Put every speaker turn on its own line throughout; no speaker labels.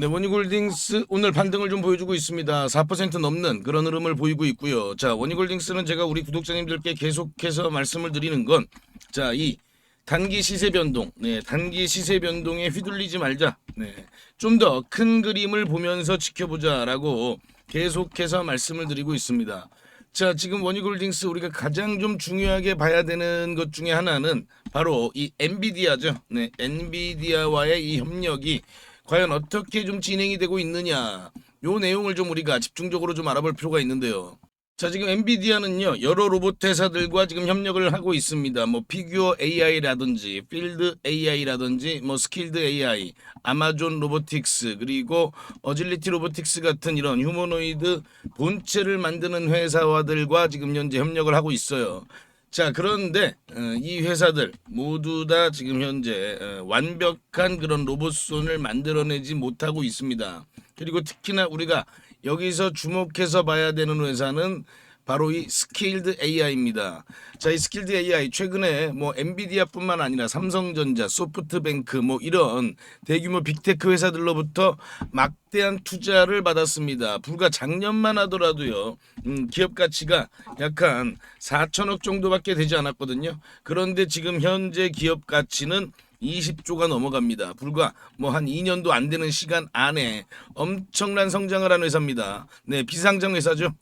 네, 원희골딩스 오늘 반등을 좀 보여주고 있습니다. 4% 넘는 그런 흐름을 보이고 있고요. 자, 원희골딩스는 제가 우리 구독자님들께 계속해서 말씀을 드리는 건 자, 이 단기 시세 변동, 네, 단기 시세 변동에 휘둘리지 말자. 네, 좀 더 큰 그림을 보면서 지켜보자라고 계속해서 말씀을 드리고 있습니다. 자, 지금 원희골딩스 우리가 가장 좀 중요하게 봐야 되는 것 중에 하나는 바로 이 엔비디아죠. 네, 엔비디아와의 이 협력이 과연 어떻게 좀 진행이 되고 있느냐. 요 내용을 좀 우리가 집중적으로 좀 알아볼 필요가 있는데요. 자, 지금 엔비디아는요, 여러 로봇 회사들과 지금 협력을 하고 있습니다. 뭐, 피규어 AI라든지, 필드 AI라든지, 뭐, 스킬드 AI, 아마존 로보틱스, 그리고 어질리티 로보틱스 같은 이런 휴머노이드 본체를 만드는 회사와들과 지금 현재 협력을 하고 있어요. 자, 그런데 어, 이 회사들 모두 다 지금 현재 어, 완벽한 그런 로봇 손을 만들어내지 못하고 있습니다. 그리고 특히나 우리가 여기서 주목해서 봐야 되는 회사는 바로 이 스케일드 AI입니다. 자, 이 스케일드 AI 최근에 뭐 엔비디아뿐만 아니라 삼성전자, 소프트뱅크 뭐 이런 대규모 빅테크 회사들로부터 막대한 투자를 받았습니다. 불과 작년만 하더라도요. 음, 기업 가치가 약한 4천억 정도밖에 되지 않았거든요. 그런데 지금 현재 기업 가치는 20조가 넘어갑니다. 불과 뭐 한 2년도 안 되는 시간 안에 엄청난 성장을 한 회사입니다. 네, 비상장 회사죠.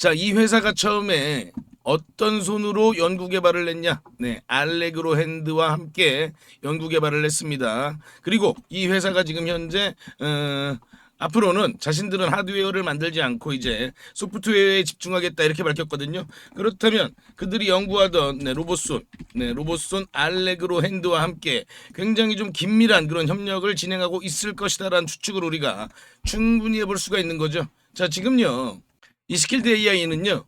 자, 이 회사가 처음에 어떤 손으로 연구 개발을 했냐? 네, 알레그로 핸드와 함께 연구 개발을 했습니다. 그리고 이 회사가 지금 현재 어, 앞으로는 자신들은 하드웨어를 만들지 않고 이제 소프트웨어에 집중하겠다 이렇게 밝혔거든요. 그렇다면 그들이 연구하던 네, 로봇손, 네, 로봇손 알레그로 핸드와 함께 굉장히 좀 긴밀한 그런 협력을 진행하고 있을 것이다라는 추측을 우리가 충분히 해볼 수가 있는 거죠. 자, 지금요. 이 스킬드 AI는요.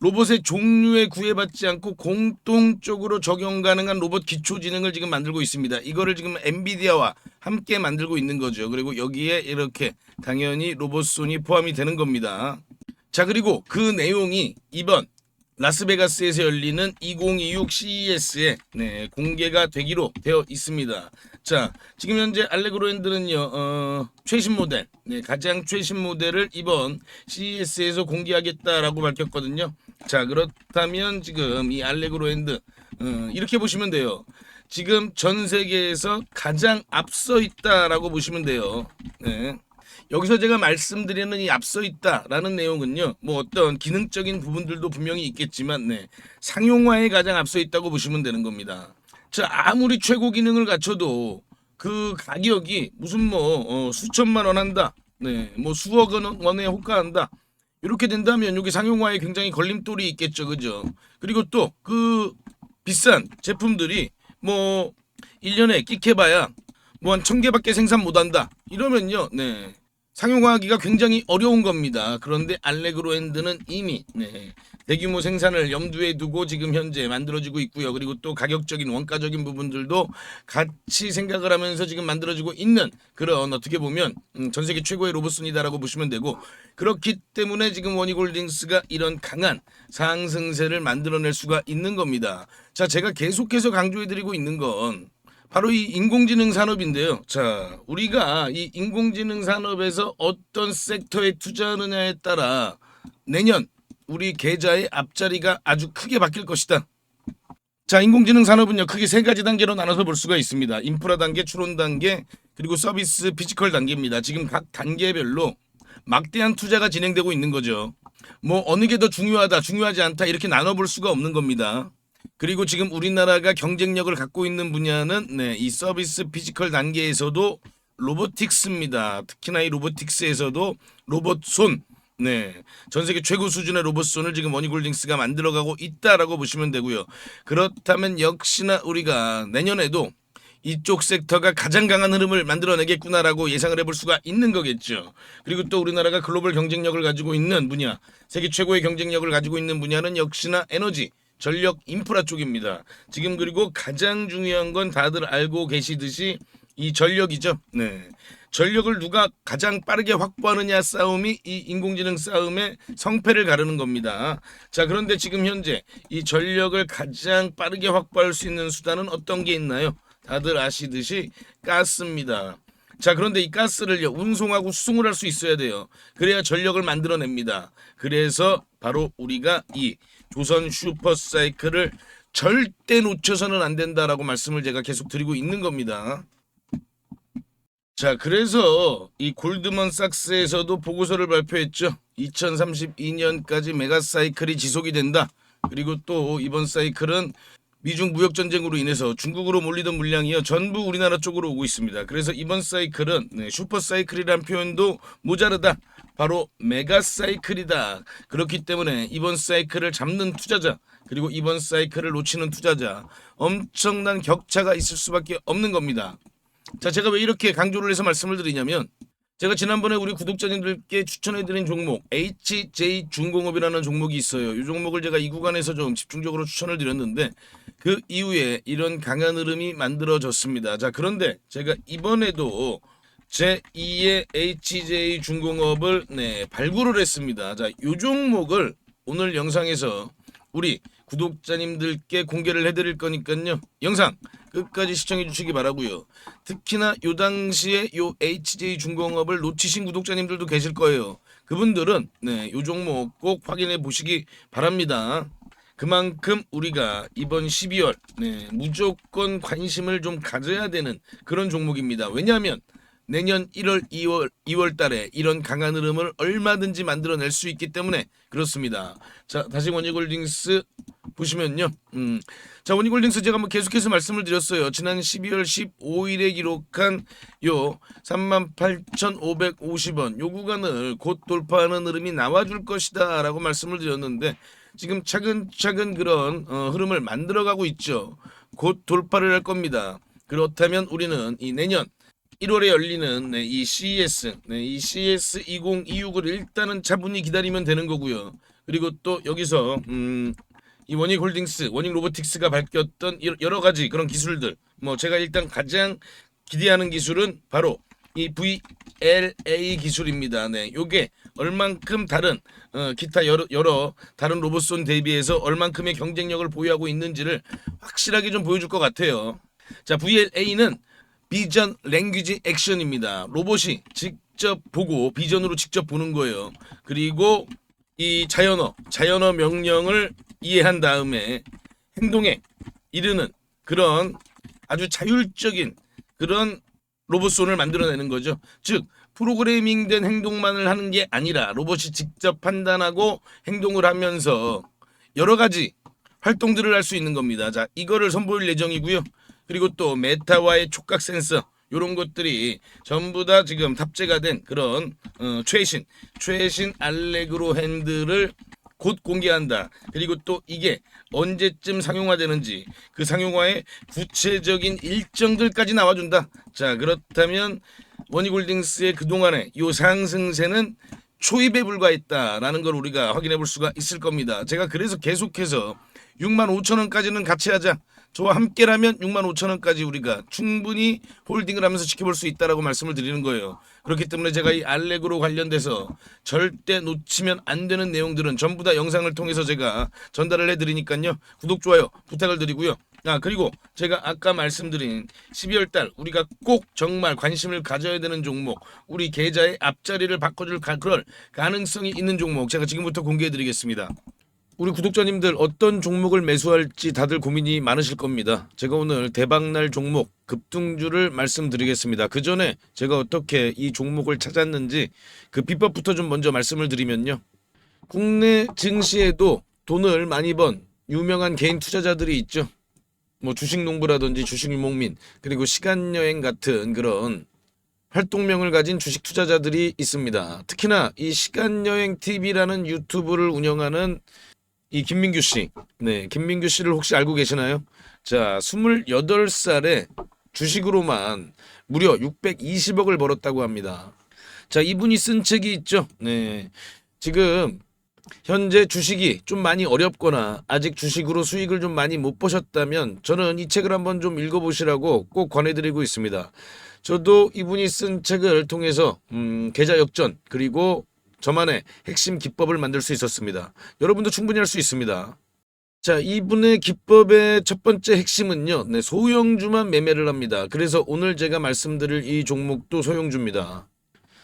로봇의 종류에 구애받지 않고 공통적으로 적용 가능한 로봇 기초 지능을 지금 만들고 있습니다. 이거를 지금 엔비디아와 함께 만들고 있는 거죠. 그리고 여기에 이렇게 당연히 로봇손이 포함이 되는 겁니다. 자, 그리고 그 내용이 이번 라스베가스에서 열리는 2026 CES에 네, 공개가 되기로 되어 있습니다. 자, 지금 현재 알레그로 핸드는요, 어, 최신 모델, 네, 가장 최신 모델을 이번 CES에서 공개하겠다라고 밝혔거든요. 자, 그렇다면 지금 이 알레그로 핸드, 어, 이렇게 보시면 돼요. 지금 전 세계에서 가장 앞서 있다라고 보시면 돼요. 네. 여기서 제가 말씀드리는 이 앞서 있다라는 내용은요, 뭐 어떤 기능적인 부분들도 분명히 있겠지만, 네, 상용화에 가장 앞서 있다고 보시면 되는 겁니다. 자, 아무리 최고 기능을 갖춰도 그 가격이 무슨 뭐 어, 수천만 원 한다, 네, 뭐 수억 원- 원에 호가한다. 이렇게 된다면 여기 상용화에 굉장히 걸림돌이 있겠죠, 그죠? 그리고 또 그 비싼 제품들이 뭐 1년에 끽해봐야 뭐 한 천 개밖에 생산 못한다. 이러면요, 네. 상용화하기가 굉장히 어려운 겁니다. 그런데 알레그로 핸드는 이미 네, 대규모 생산을 염두에 두고 지금 현재 만들어지고 있고요. 그리고 또 가격적인 원가적인 부분들도 같이 생각을 하면서 지금 만들어지고 있는 그런 어떻게 보면 음, 전 세계 최고의 로봇순이다라고 보시면 되고 그렇기 때문에 지금 원희골딩스가 이런 강한 상승세를 만들어낼 수가 있는 겁니다. 자, 제가 계속해서 강조해드리고 있는 건 바로 이 인공지능 산업인데요. 자, 우리가 이 인공지능 산업에서 어떤 섹터에 투자하느냐에 따라 내년 우리 계좌의 앞자리가 아주 크게 바뀔 것이다. 자, 인공지능 산업은요, 크게 세 가지 단계로 나눠서 볼 수가 있습니다. 인프라 단계, 추론 단계, 그리고 서비스 피지컬 단계입니다. 지금 각 단계별로 막대한 투자가 진행되고 있는 거죠. 뭐 어느 게 더 중요하다, 중요하지 않다 이렇게 나눠볼 수가 없는 겁니다. 그리고 지금 우리나라가 경쟁력을 갖고 있는 분야는 네, 이 서비스 피지컬 단계에서도 로보틱스입니다. 특히나 이 로보틱스에서도 로봇 손 네. 전 세계 최고 수준의 로봇 손을 지금 원희골딩스가 만들어가고 있다라고 보시면 되고요. 그렇다면 역시나 우리가 내년에도 이쪽 섹터가 가장 강한 흐름을 만들어내겠구나라고 예상을 해볼 수가 있는 거겠죠. 그리고 또 우리나라가 글로벌 경쟁력을 가지고 있는 분야, 세계 최고의 경쟁력을 가지고 있는 분야는 역시나 에너지, 전력, 인프라 쪽입니다. 지금 그리고 가장 중요한 건 다들 알고 계시듯이 이 전력이죠. 네. 전력을 누가 가장 빠르게 확보하느냐 싸움이 이 인공지능 싸움의 성패를 가르는 겁니다. 자, 그런데 지금 현재 이 전력을 가장 빠르게 확보할 수 있는 수단은 어떤 게 있나요? 다들 아시듯이 가스입니다. 자, 그런데 이 가스를요, 운송하고 수송을 할 수 있어야 돼요. 그래야 전력을 만들어냅니다. 그래서 바로 우리가 이 조선 슈퍼사이클을 절대 놓쳐서는 안 된다라고 말씀을 제가 계속 드리고 있는 겁니다. 자, 그래서 이 골드먼삭스에서도 보고서를 발표했죠. 2032년까지 메가사이클이 지속이 된다. 그리고 또 이번 사이클은 미중 무역 전쟁으로 인해서 중국으로 몰리던 물량이요 전부 우리나라 쪽으로 오고 있습니다. 그래서 이번 사이클은 네, 슈퍼 사이클이라는 표현도 모자르다. 바로 메가 사이클이다. 그렇기 때문에 이번 사이클을 잡는 투자자 그리고 이번 사이클을 놓치는 투자자 엄청난 격차가 있을 수밖에 없는 겁니다. 자, 제가 왜 이렇게 강조를 해서 말씀을 드리냐면 제가 지난번에 우리 구독자님들께 추천해드린 종목 HJ 중공업이라는 종목이 있어요. 이 종목을 제가 이 구간에서 좀 집중적으로 추천을 드렸는데 그 이후에 이런 강한 흐름이 만들어졌습니다. 자 그런데 제가 이번에도 제 2의 HJ 중공업을 네, 발굴을 했습니다. 자, 이 종목을 오늘 영상에서 우리 구독자님들께 공개를 해드릴 거니까요. 영상 끝까지 시청해 주시기 바라고요. 특히나 요 당시에 요 HJ 중공업을 놓치신 구독자님들도 계실 거예요. 그분들은 네, 요 종목 꼭 확인해 보시기 바랍니다. 그만큼 우리가 이번 12월 네, 무조건 관심을 좀 가져야 되는 그런 종목입니다. 왜냐하면 내년 1월, 2월, 2월 달에 이런 강한 흐름을 얼마든지 만들어낼 수 있기 때문에 그렇습니다. 자, 다시 원익홀딩스 보시면요. 음. 자, 원익홀딩스 제가 한번 계속해서 말씀을 드렸어요. 지난 12월 15일에 기록한 요 38,550원 요 구간을 곧 돌파하는 흐름이 나와줄 것이다 라고 말씀을 드렸는데 지금 차근차근 그런 어, 흐름을 만들어가고 있죠. 곧 돌파를 할 겁니다. 그렇다면 우리는 이 내년 1월에 열리는 네, 이 CES, 네, 이 CES 2026을 일단은 차분히 기다리면 되는 거고요. 그리고 또 여기서 음, 이 원익 홀딩스, 원익 로보틱스가 밝혔던 여- 여러 가지 그런 기술들, 뭐 제가 일단 가장 기대하는 기술은 바로 이 VLA 기술입니다. 네, 요게 얼만큼 다른 어, 기타 여러, 여러 다른 로봇손 대비해서 얼만큼의 경쟁력을 보유하고 있는지를 확실하게 좀 보여줄 것 같아요. 자, VLA는 비전 랭귀지 액션입니다. 로봇이 직접 보고 비전으로 직접 보는 거예요. 그리고 이 자연어, 자연어 명령을 이해한 다음에 행동에 이르는 그런 아주 자율적인 그런 로봇손을 만들어내는 거죠. 즉 프로그래밍된 행동만을 하는 게 아니라 로봇이 직접 판단하고 행동을 하면서 여러 가지 활동들을 할 수 있는 겁니다. 자, 이거를 선보일 예정이고요. 그리고 또 메타와의 촉각 센서 이런 것들이 전부 다 지금 탑재가 된 그런 어, 최신 최신 알레그로 핸들을 곧 공개한다. 그리고 또 이게 언제쯤 상용화되는지 그 상용화의 구체적인 일정들까지 나와준다. 자 그렇다면 원이골딩스의 그동안의 요 상승세는 초입에 불과했다라는 걸 우리가 확인해 볼 수가 있을 겁니다. 제가 그래서 계속해서 6만 5천 원까지는 같이 하자. 저와 함께라면 6만 5천 원까지 우리가 충분히 홀딩을 하면서 지켜볼 수 있다라고 말씀을 드리는 거예요. 그렇기 때문에 제가 이 알렉으로 관련돼서 절대 놓치면 안 되는 내용들은 전부 다 영상을 통해서 제가 전달을 해드리니까요. 구독 좋아요 부탁을 드리고요. 아 그리고 제가 아까 말씀드린 12월 달 우리가 꼭 정말 관심을 가져야 되는 종목 우리 계좌의 앞자리를 바꿔줄 가, 그럴 가능성이 있는 종목 제가 지금부터 공개해드리겠습니다. 우리 구독자님들 어떤 종목을 매수할지 다들 고민이 많으실 겁니다. 제가 오늘 대박날 종목 급등주를 말씀드리겠습니다. 그 전에 제가 어떻게 이 종목을 찾았는지 그 비법부터 좀 먼저 말씀을 드리면요. 국내 증시에도 돈을 많이 번 유명한 개인 투자자들이 있죠. 뭐 주식농부라든지 주식유목민 그리고 시간여행 같은 그런 활동명을 가진 주식 투자자들이 있습니다. 특히나 이 시간여행 TV라는 유튜브를 운영하는 이 김민규 씨. 네, 김민규 씨를 혹시 알고 계시나요? 자, 28살에 주식으로만 무려 620억을 벌었다고 합니다. 자, 이분이 쓴 책이 있죠. 네. 지금 현재 주식이 좀 많이 어렵거나 아직 주식으로 수익을 좀 많이 못 보셨다면 저는 이 책을 한번 좀 읽어보시라고 꼭 권해드리고 있습니다. 저도 이분이 쓴 책을 통해서 음, 계좌 역전 그리고 저만의 핵심 기법을 만들 수 있었습니다. 여러분도 충분히 할 수 있습니다. 자, 이분의 기법의 첫 번째 핵심은요. 네, 소형주만 매매를 합니다. 그래서 오늘 제가 말씀드릴 이 종목도 소형주입니다.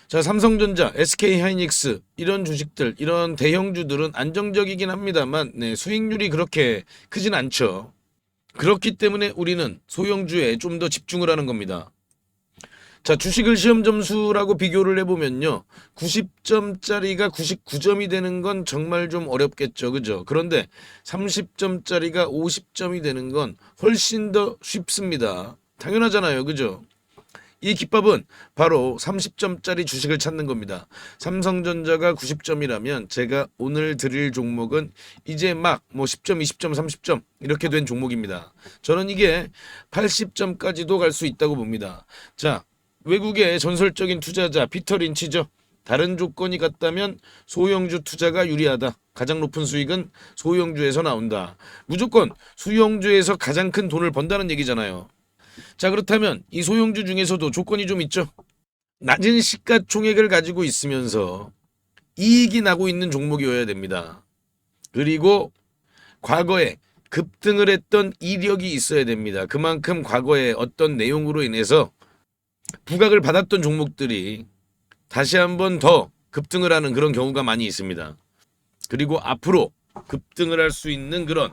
자, 삼성전자, SK하이닉스 이런 주식들, 이런 대형주들은 안정적이긴 합니다만 네, 수익률이 그렇게 크진 않죠. 그렇기 때문에 우리는 소형주에 좀 더 집중을 하는 겁니다. 자, 주식을 시험 점수라고 비교를 해보면요. 90점짜리가 99점이 되는 건 정말 좀 어렵겠죠. 그죠? 그런데 30점짜리가 50점이 되는 건 훨씬 더 쉽습니다. 당연하잖아요. 그죠? 이 기법은 바로 30점짜리 주식을 찾는 겁니다. 삼성전자가 90점이라면 제가 오늘 드릴 종목은 이제 막 뭐 10점, 20점, 30점 이렇게 된 종목입니다. 저는 이게 80점까지도 갈 수 있다고 봅니다. 자, 외국의 전설적인 투자자 피터 린치죠. 다른 조건이 같다면 소형주 투자가 유리하다. 가장 높은 수익은 소형주에서 나온다. 무조건 소형주에서 가장 큰 돈을 번다는 얘기잖아요. 자 그렇다면 이 소형주 중에서도 조건이 좀 있죠. 낮은 시가총액을 가지고 있으면서 이익이 나고 있는 종목이어야 됩니다. 그리고 과거에 급등을 했던 이력이 있어야 됩니다. 그만큼 과거에 어떤 내용으로 인해서 부각을 받았던 종목들이 다시 한번 더 급등을 하는 그런 경우가 많이 있습니다. 그리고 앞으로 급등을 할 수 있는 그런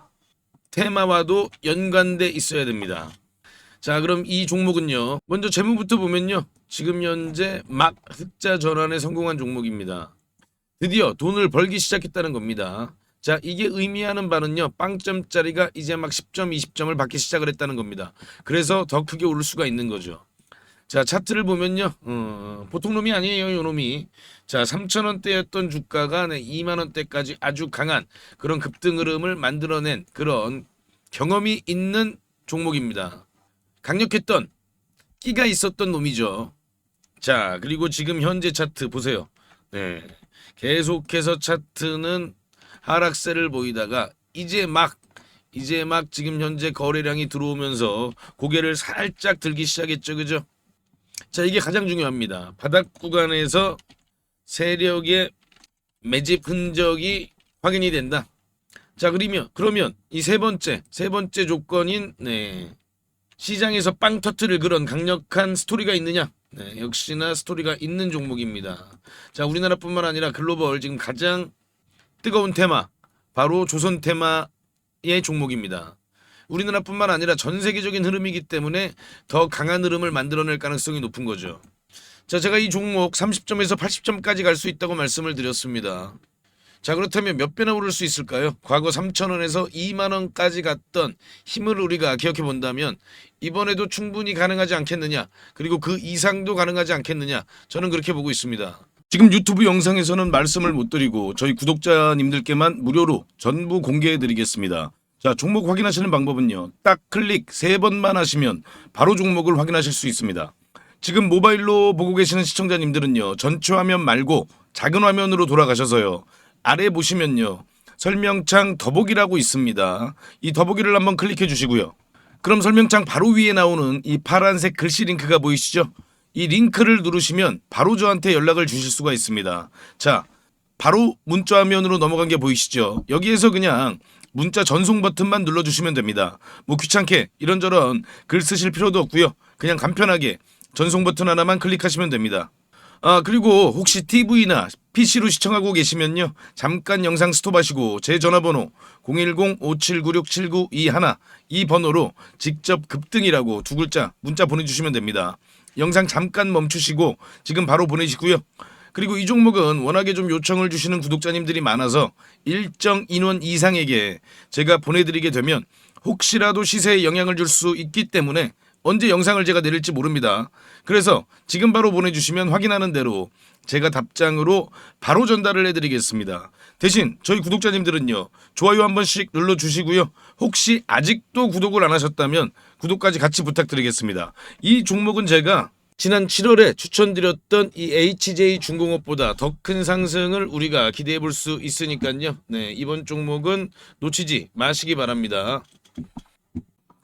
테마와도 연관돼 있어야 됩니다. 자, 그럼 이 종목은요. 먼저 재무부터 보면요. 지금 현재 막 흑자 전환에 성공한 종목입니다. 드디어 돈을 벌기 시작했다는 겁니다. 자, 이게 의미하는 바는요. 빵점짜리가 이제 막 10점, 20점을 받기 시작을 했다는 겁니다. 그래서 더 크게 오를 수가 있는 거죠. 자, 차트를 보면요. 어, 보통 놈이 아니에요, 요 놈이. 자, 3,000원대였던 주가가 네, 2만 원대까지 아주 강한 그런 급등 흐름을 만들어낸 그런 경험이 있는 종목입니다. 강력했던 끼가 있었던 놈이죠. 자, 그리고 지금 현재 차트 보세요. 네. 계속해서 차트는 하락세를 보이다가 이제 막 이제 막 지금 현재 거래량이 들어오면서 고개를 살짝 들기 시작했죠. 그죠? 자, 이게 가장 중요합니다. 바닥 구간에서 세력의 매집 흔적이 확인이 된다. 자, 그러면 그러면 이 세 번째 세 번째 조건인 네. 시장에서 빵 터트릴 그런 강력한 스토리가 있느냐? 네, 역시나 스토리가 있는 종목입니다. 자, 우리나라뿐만 아니라 글로벌 지금 가장 뜨거운 테마 바로 조선 테마의 종목입니다. 우리나라뿐만 아니라 전 세계적인 흐름이기 때문에 더 강한 흐름을 만들어낼 가능성이 높은 거죠. 자, 제가 이 종목 30점에서 80점까지 갈 수 있다고 말씀을 드렸습니다. 자, 그렇다면 몇 배나 오를 수 있을까요? 과거 3,000원에서 2만 원까지 갔던 힘을 우리가 기억해 본다면 이번에도 충분히 가능하지 않겠느냐? 그리고 그 이상도 가능하지 않겠느냐? 저는 그렇게 보고 있습니다. 지금 유튜브 영상에서는 말씀을 못 드리고 저희 구독자님들께만 무료로 전부 공개해 드리겠습니다. 자, 종목 확인하시는 방법은요. 딱 클릭 세 번만 하시면 바로 종목을 확인하실 수 있습니다. 지금 모바일로 보고 계시는 시청자님들은요. 전체 화면 말고 작은 화면으로 돌아가셔서요. 아래 보시면요. 설명창 더보기라고 있습니다. 이 더보기를 한번 클릭해 주시고요. 그럼 설명창 바로 위에 나오는 이 파란색 글씨 링크가 보이시죠? 이 링크를 누르시면 바로 저한테 연락을 주실 수가 있습니다. 자, 바로 문자 화면으로 넘어간 게 보이시죠? 여기에서 그냥 문자 전송 버튼만 눌러주시면 됩니다. 뭐 귀찮게 이런저런 글 쓰실 필요도 없고요. 그냥 간편하게 전송 버튼 하나만 클릭하시면 됩니다. 아 그리고 혹시 TV나 PC로 시청하고 계시면요 잠깐 영상 스톱하시고 제 전화번호 010-5796-7921 이 번호로 직접 급등이라고 두 글자 문자 보내주시면 됩니다. 영상 잠깐 멈추시고 지금 바로 보내시고요. 그리고 이 종목은 워낙에 좀 요청을 주시는 구독자님들이 많아서 일정 인원 이상에게 제가 보내드리게 되면 혹시라도 시세에 영향을 줄 수 있기 때문에 언제 영상을 제가 내릴지 모릅니다. 그래서 지금 바로 보내주시면 확인하는 대로 제가 답장으로 바로 전달을 해드리겠습니다. 대신 저희 구독자님들은요 좋아요 한 번씩 눌러주시고요. 혹시 아직도 구독을 안 하셨다면 구독까지 같이 부탁드리겠습니다. 이 종목은 제가 지난 7월에 추천드렸던 이 HJ 중공업보다 더 큰 상승을 우리가 기대해 볼 수 있으니까요. 네, 이번 종목은 놓치지 마시기 바랍니다.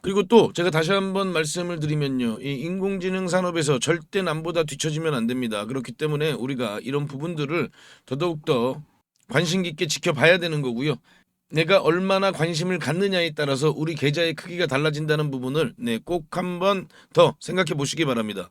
그리고 또 제가 다시 한번 말씀을 드리면요. 이 인공지능 산업에서 절대 남보다 뒤처지면 안 됩니다. 그렇기 때문에 우리가 이런 부분들을 더더욱더 관심 깊게 지켜봐야 되는 거고요. 내가 얼마나 관심을 갖느냐에 따라서 우리 계좌의 크기가 달라진다는 부분을 네, 꼭 한번 더 생각해 보시기 바랍니다.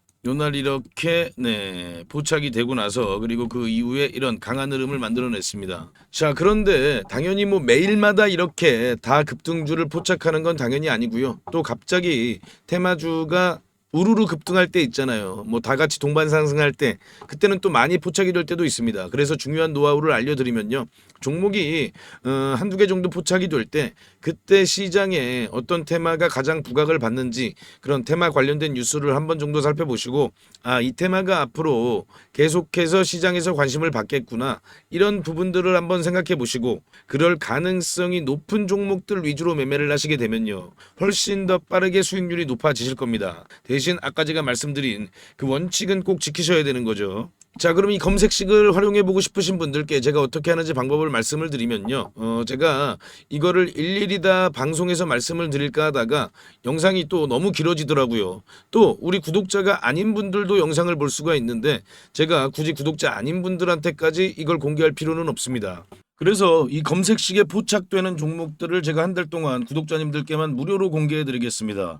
요날 이렇게 네 포착이 되고 나서 그리고 그 이후에 이런 강한 흐름을 만들어냈습니다. 자 그런데 당연히 뭐 매일마다 이렇게 다 급등주를 포착하는 건 당연히 아니고요. 또 갑자기 테마주가 우르르 급등할 때 있잖아요. 뭐 다 같이 동반 상승할 때 그때는 또 많이 포착이 될 때도 있습니다. 그래서 중요한 노하우를 알려드리면요. 종목이 어, 한두 개 정도 포착이 될 때 그때 시장에 어떤 테마가 가장 부각을 받는지 그런 테마 관련된 뉴스를 한 번 정도 살펴보시고 아 이 테마가 앞으로 계속해서 시장에서 관심을 받겠구나 이런 부분들을 한번 생각해 보시고 그럴 가능성이 높은 종목들 위주로 매매를 하시게 되면요 훨씬 더 빠르게 수익률이 높아지실 겁니다 대신 아까 제가 말씀드린 그 원칙은 꼭 지키셔야 되는 거죠. 자 그럼 이 검색식을 활용해 보고 싶으신 분들께 제가 어떻게 하는지 방법을 말씀을 드리면요. 어 제가 이거를 일일이 다 방송에서 말씀을 드릴까 하다가 영상이 또 너무 길어지더라고요. 또 우리 구독자가 아닌 분들도 영상을 볼 수가 있는데 제가 굳이 구독자 아닌 분들한테까지 이걸 공개할 필요는 없습니다. 그래서 이 검색식에 포착되는 종목들을 제가 한 달 동안 구독자님들께만 무료로 공개해 드리겠습니다